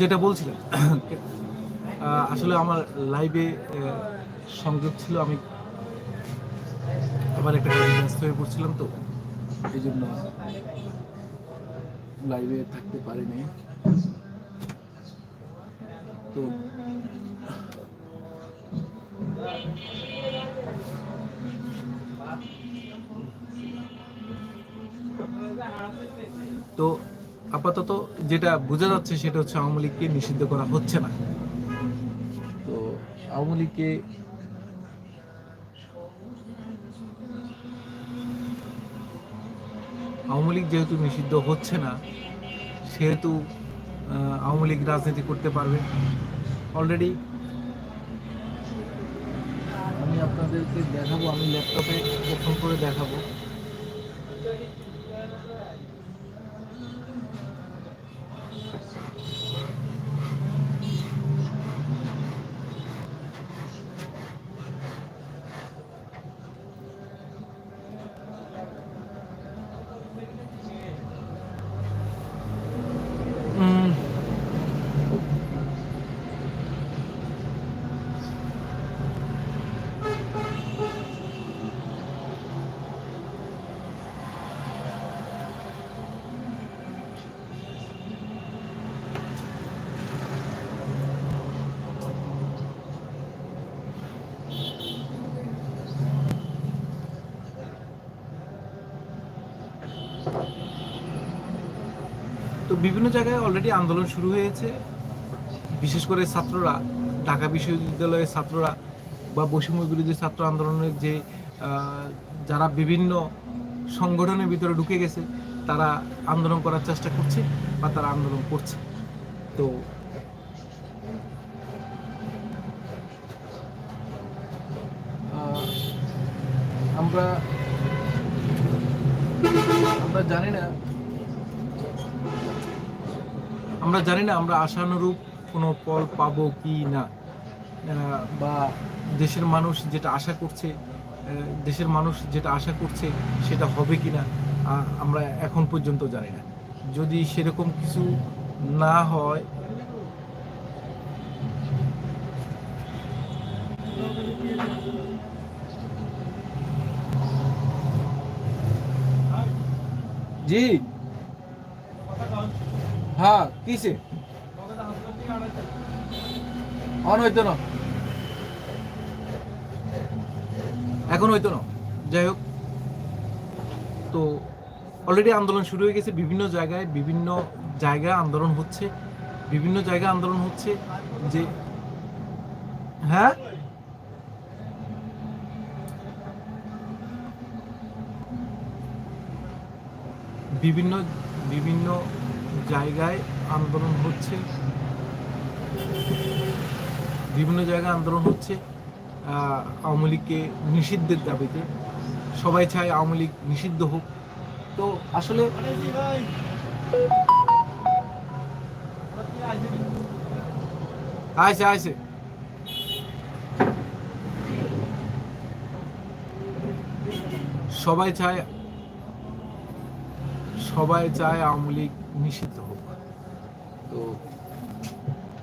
যেটা বলছিলাম আসলে আমার লাইভে সংযোগ ছিল, আমি আবার একটা ব্যস্ত হয়ে পড়ছিলাম তো, এই জন্য লাইভে থাকতে পারিনি। তো তো আপাতত যেটা বোঝা যাচ্ছে সেটা হচ্ছে আওয়ামী লীগকে নিষিদ্ধ করা হচ্ছে না। তো আওয়ামী লীগকে আওয়ামী লীগ যেহেতু নিষিদ্ধ হচ্ছে না সেহেতু আওয়ামী লীগ রাজনীতি করতে পারবে। অলরেডি আমি আপনাদেরকে দেখাবো আমি ল্যাপটপে ওপেন করে দেখাবো। বিভিন্ন জায়গায় অলরেডি আন্দোলন শুরু হয়েছে। বিশেষ করে ছাত্ররা, ঢাকা বিশ্ববিদ্যালয়ের ছাত্ররা বা বৈষম্য বিরোধী ছাত্র আন্দোলনের যে যারা বিভিন্ন সংগঠনের ভিতরে ঢুকে গেছে, তারা আন্দোলন করার চেষ্টা করছে বা তারা আন্দোলন করছে। তো আমরা আমরা জানি না আমরা জানি না আমরা আশানুরূপ কোনো ফল পাবো কি না। বা দেশের মানুষ যেটা আশা করছে দেশের মানুষ যেটা আশা করছে সেটা হবে কি না আমরা এখন পর্যন্ত জানি না। যদি সেরকম কিছু না হয়, জি। হ্যাঁ কিসে অন হইতো না। এখন হইতো না। যাই হোক। তো অলরেডি আন্দোলন শুরু হয়ে গেছে বিভিন্ন জায়গায় বিভিন্ন জায়গায় আন্দোলন হচ্ছে, বিভিন্ন জায়গায় আন্দোলন হচ্ছে যে হ্যাঁ? বিভিন্ন বিভিন্ন জায়গায় আন্দোলন হচ্ছে। বিভিন্ন জায়গায় আন্দোলন হচ্ছে। আওয়ামী লীগকে নিষিদ্ধের দাবিতে। সবাই চায় আওয়ামী লীগ নিষিদ্ধ হোক। তো আসলে আইসে আইসে। সবাই চায় সবাই চায় আওয়ামী লীগ নিষিদ্ধ হোক। তো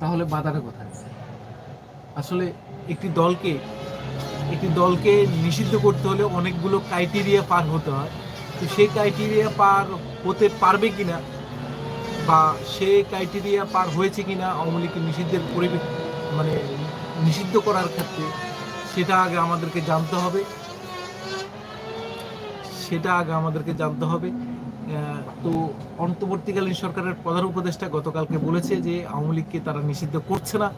তাহলে বাধাটা কোথায়? আসলে একটি দলকে একটি দলকে নিষিদ্ধ করতে হলে অনেকগুলো ক্রাইটেরিয়া পার হতে হয়। তো সেই ক্রাইটেরিয়া পার হতে পারবে কি না বা সে ক্রাইটেরিয়া পার হয়েছে কিনা আওয়ামী লীগকে নিষিদ্ধের পরিবেশ মানে নিষিদ্ধ করার ক্ষেত্রে সেটা আগে আমাদেরকে জানতে হবে। সেটা আগে আমাদেরকে জানতে হবে। তো অন্তর্বর্তীকালীন সরকারের প্রধান উপদেষ্টা গতকালকে বলেছে যে আওয়ামী লীগকে তারা নিষিদ্ধ করছে না।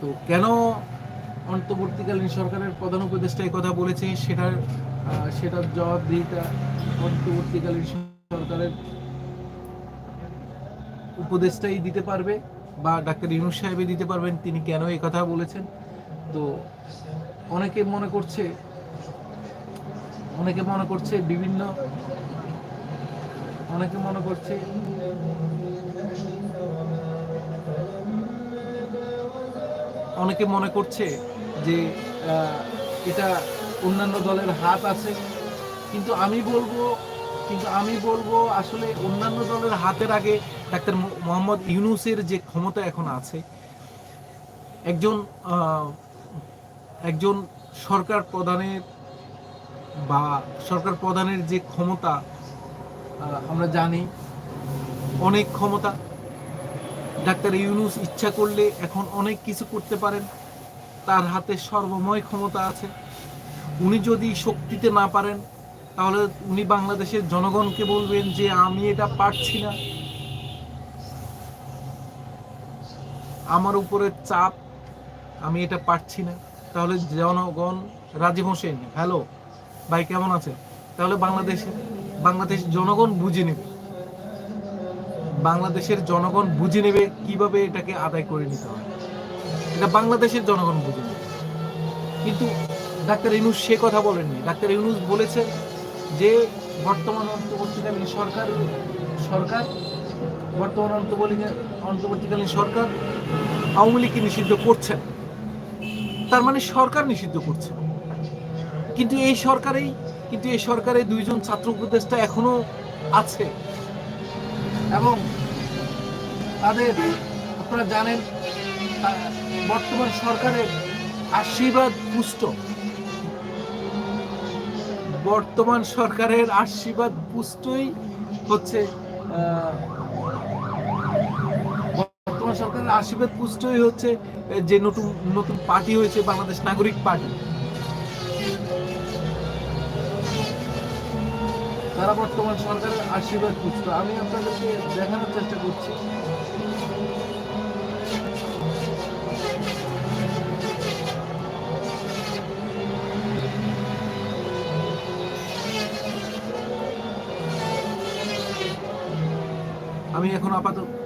তো কেন অন্তর্বর্তীকালীন সরকারের প্রধান উপদেষ্টা এই কথা বলেছে? সেটার সেটার জবাবদিহিতা অন্তর্বর্তীকালীন সরকারের উপদেষ্টাই দিতে পারবে বা ডাক্তার ইউনুস সাহেবই দিতে পারবেন, তিনি কেন এই কথা বলেছেন? তো অনেকে মনে করছে, অনেকে মনে করছে বিভিন্ন অনেকে মনে করছে অনেকে মনে করছে যে এটা অন্যান্য দলের হাত আছে। কিন্তু আমি বলব, কিন্তু আমি বলব আসলে অন্যান্য দলের হাতের আগে ডাক্তার মোহাম্মদ ইউনুসের যে ক্ষমতা এখন আছে, একজন একজন সরকার প্রধানের বা সরকার প্রধানের যে ক্ষমতা আমরা জানি অনেক ক্ষমতা। ডাক্তার ইউনুস ইচ্ছা করলে এখন অনেক কিছু করতে পারেন। তার হাতে সর্বময় ক্ষমতা আছে। উনি যদি শক্তিতে না পারেন, তাহলে উনি বাংলাদেশের জনগণকে বলবেন যে, আমি এটা পারছি না। আমার উপরে চাপ, আমি এটা পারছি না। তাহলে জনগণ, রাজীব হোসেন, হ্যালো, ভাই কেমন আছেন? তাহলে বাংলাদেশে বাংলাদেশ জনগণ বুঝে নেবে। বাংলাদেশের জনগণ বুঝে নেবে কীভাবে এটাকে আদায় করে নিতে হয়। এটা বাংলাদেশের জনগণ বুঝে নেবে। কিন্তু ডাক্তার ইউনুস সে কথা বলেননি। ডাক্তার ইউনুস বলেছেন যে, বর্তমান অন্তর্বর্তীকালীন সরকার সরকার, বর্তমান অন্তর্বর্তীকালীন অন্তর্বর্তীকালীন সরকার আওয়ামী লীগকে নিষিদ্ধ করছেন তার মানে সরকার নিষিদ্ধ করছে কিন্তু এই সরকারেই কিন্তু এই সরকারে দুইজন ছাত্র উপদেষ্টা এখনও আছে। এবং তাদের, আপনারা জানেন বর্তমান সরকারের আশীর্বাদ পুষ্ট। বর্তমান সরকারের আশীর্বাদ পুষ্টই হচ্ছে বর্তমান সরকারের আশীর্বাদ পুষ্টই হচ্ছে যে নতুন নতুন পার্টি হয়েছে, বাংলাদেশ নাগরিক পার্টি। তারা বর্তমান সরকারের আশীর্বাদ পুষ্ট আমি আপনাদেরকে দেখানোর চেষ্টা করছি। আমি এখন আপাতত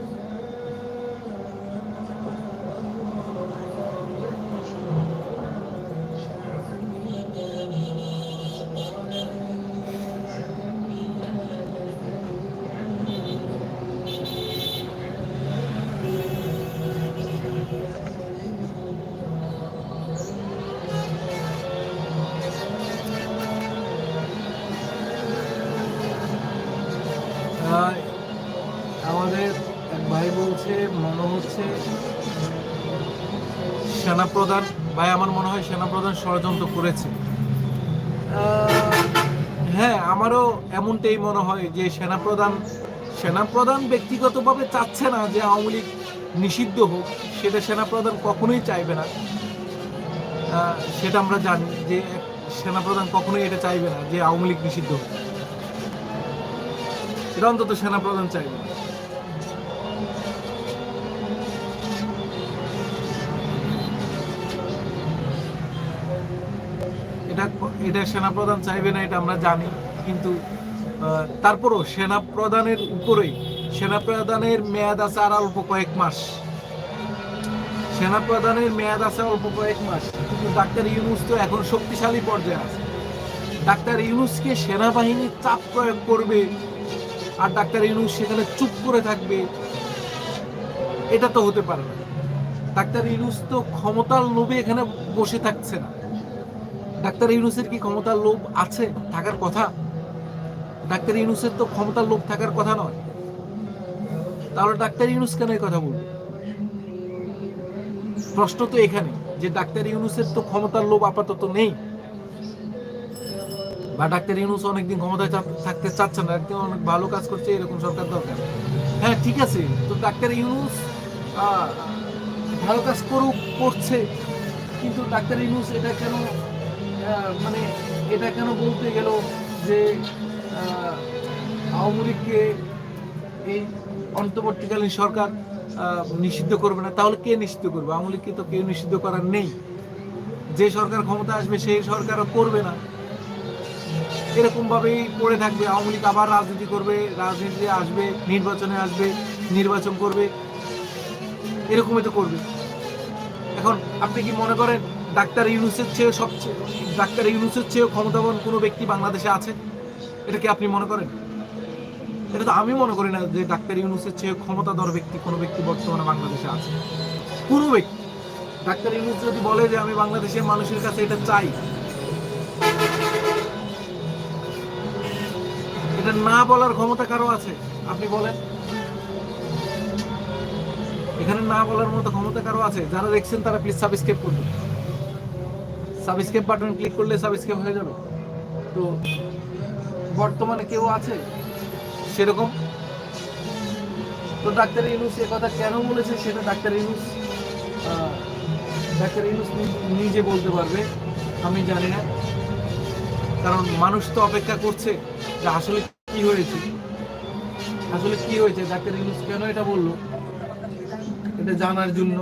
সেনাপ্রধান? ভাই, আমার মনে হয় সেনাপ্রধান ষড়যন্ত্র করেছে। হ্যাঁ আমারও এমনটাই মনে হয় যে সেনাপ্রধান সেনাপ্রধান ব্যক্তিগতভাবে চাচ্ছে না যে আওয়ামী লীগ নিষিদ্ধ হোক, সেটা সেনাপ্রধান কখনোই চাইবে না। সেটা আমরা জানি যে সেনাপ্রধান কখনোই এটা চাইবে না যে আওয়ামী লীগ নিষিদ্ধ হোক। এটা অন্তত সেনাপ্রধান চাইবে না। এটা এটা সেনাপ্রধান চাইবে না, এটা আমরা জানি। কিন্তু তারপরও সেনাপ্রধানের উপরেই, সেনাপ্রধানের মেয়াদ আছে আর অল্প কয়েক মাস। সেনাপ্রধানের মেয়াদ আছে অল্প কয়েক মাস। কিন্তু ডাক্তার ইউনুস তো এখন শক্তিশালী পর্যায়ে আছে। ডাক্তার ইউনুসকে সেনাবাহিনী চাপ প্রয়োগ করবে, আর ডাক্তার ইউনুস সেখানে চুপ করে থাকবে, এটা তো হতে পারে না। ডাক্তার ইউনুস তো ক্ষমতার লোভে এখানে বসে থাকছে না। ডাক্তার ইউনুসের কি ক্ষমতার লোভ আছে? থাকার কথা? ডাক্তার ইউনুসের তো ক্ষমতার লোভ থাকার কথা নয়। তাহলে ডাক্তার ইউনুস কেন এই কথা বলবে? প্রশ্ন তো এখানে, যে ডাক্তার ইউনুসের তো ক্ষমতার লোভ আপাতত নেই। বা ডাক্তার ইউনুস অনেকদিন ক্ষমতায় থাকতে চাচ্ছে না একদম অনেক ভালো কাজ করছে, এরকম সরকার দরকার। হ্যাঁ ঠিক আছে, তো ডাক্তার ইউনুস ভালো কাজ করুক, করছে, কিন্তু ডাক্তার ইউনুস এটা কেন মানে এটা কেন বলতে গেল যে আওয়ামী লীগকে এই অন্তর্বর্তীকালীন সরকার নিষিদ্ধ করবে না। তাহলে কে নিষিদ্ধ করবে? আওয়ামী লীগকে তো কেউ নিষিদ্ধ করার নেই? যে সরকার ক্ষমতা আসবে, সেই সরকারও করবে না। এরকমভাবেই পড়ে থাকবে। আওয়ামী লীগ আবার রাজনীতি করবে। রাজনীতিতে আসবে, নির্বাচনে আসবে, নির্বাচন করবে। এরকমই তো করবে। এখন আপনি কি মনে করেন ডাক্তার ইউনুসের চেয়ে সবচেয়ে ডাক্তার ইউনুসের চেয়েও ক্ষমতাবান কোনো ব্যক্তি বাংলাদেশে আছে? এটা কি আপনি মনে করেন? এটা তো আমি মনে করি না যে ডাক্তার ইউনুসের চেয়ে ক্ষমতাধর ব্যক্তি কোনো ব্যক্তি বর্তমানে বাংলাদেশে আছে। কোনো ব্যক্তি। ডাক্তার ইউনুস যদি বলে যে আমি বাংলাদেশের মানুষের কাছে এটা চাই, এটা না বলার ক্ষমতা কারও আছে? আপনি বলেন। এখানে না বলার মতো ক্ষমতা কারও আছে? যারা দেখছেন তারা প্লিজ সাবস্ক্রাইব করবেন সাবস্ক্রাইব বাটন ক্লিক করলে সাবস্ক্রাইব হয়ে যাবে। তো বর্তমানে কেউ আছে? সেরকম? তো ডাক্তার ইউনুস কথা কেন বলেছে সেটা ডাক্তার ইউনুস ডাক্তার ইউনুস নিজে বলতে পারবে, আমি জানি না। কারণ মানুষ তো অপেক্ষা করছে যে আসলে কি হয়েছে। আসলে কি হয়েছে? ডাক্তার ইউনুস কেন এটা বলল? এটা জানার জন্য।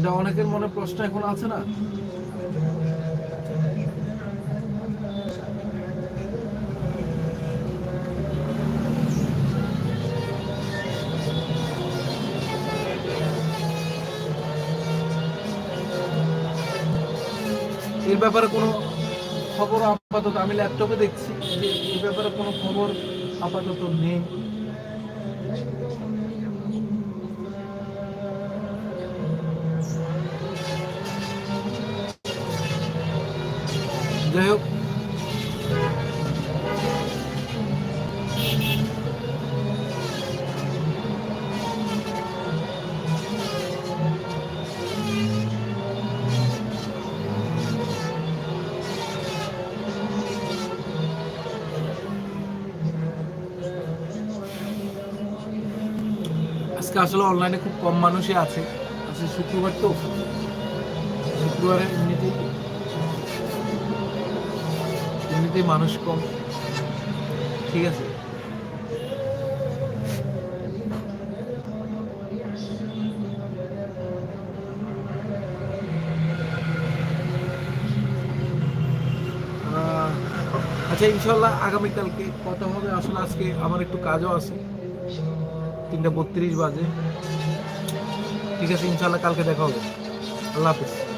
এটা অনেকের মনে প্রশ্ন এখন আছে না? এর ব্যাপারে কোনো খবর আপাতত আমি ল্যাপটপে দেখছি যে এই ব্যাপারে কোনো খবর আপাতত নেই। যাই হোক আজকে আসলে অনলাইনে খুব কম মানুষই আছে আজকে শুক্রবার তো শুক্রবারে এমনিতেই এমনিতেই মানুষ কম। ঠিক আছে? আচ্ছা ইনশাল্লাহ আগামীকালকে কথা হবে। আসলে আজকে আমার একটু কাজও আছে। তিনটা বত্রিশ বাজে। ঠিক আছে, ইনশাল্লাহ কালকে দেখা হবে। আল্লাহ হাফিজ।